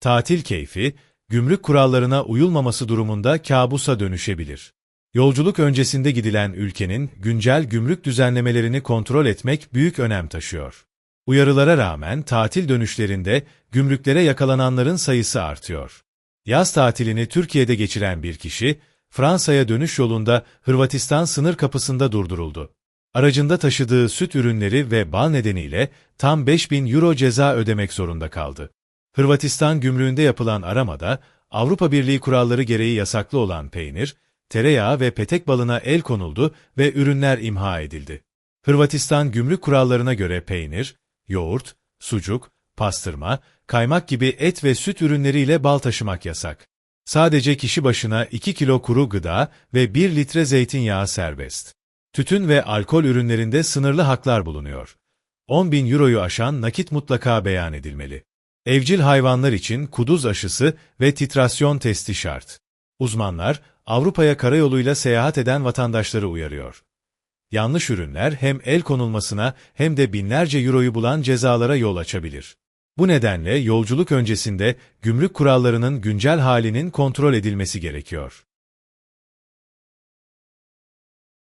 Tatil keyfi, gümrük kurallarına uyulmaması durumunda kabusa dönüşebilir. Yolculuk öncesinde gidilen ülkenin güncel gümrük düzenlemelerini kontrol etmek büyük önem taşıyor. Uyarılara rağmen tatil dönüşlerinde gümrüklere yakalananların sayısı artıyor. Yaz tatilini Türkiye'de geçiren bir kişi, Fransa'ya dönüş yolunda Hırvatistan sınır kapısında durduruldu. Aracında taşıdığı süt ürünleri ve bal nedeniyle tam 5000 euro ceza ödemek zorunda kaldı. Hırvatistan gümrüğünde yapılan aramada, Avrupa Birliği kuralları gereği yasaklı olan peynir, tereyağı ve petek balına el konuldu ve ürünler imha edildi. Hırvatistan gümrük kurallarına göre peynir, yoğurt, sucuk, pastırma, kaymak gibi et ve süt ürünleriyle bal taşımak yasak. Sadece kişi başına 2 kilo kuru gıda ve 1 litre zeytinyağı serbest. Tütün ve alkol ürünlerinde sınırlı haklar bulunuyor. 10 bin euroyu aşan nakit mutlaka beyan edilmeli. Evcil hayvanlar için kuduz aşısı ve titrasyon testi şart. Uzmanlar, Avrupa'ya karayoluyla seyahat eden vatandaşları uyarıyor. Yanlış ürünler hem el konulmasına hem de binlerce euroyu bulan cezalara yol açabilir. Bu nedenle yolculuk öncesinde gümrük kurallarının güncel halinin kontrol edilmesi gerekiyor.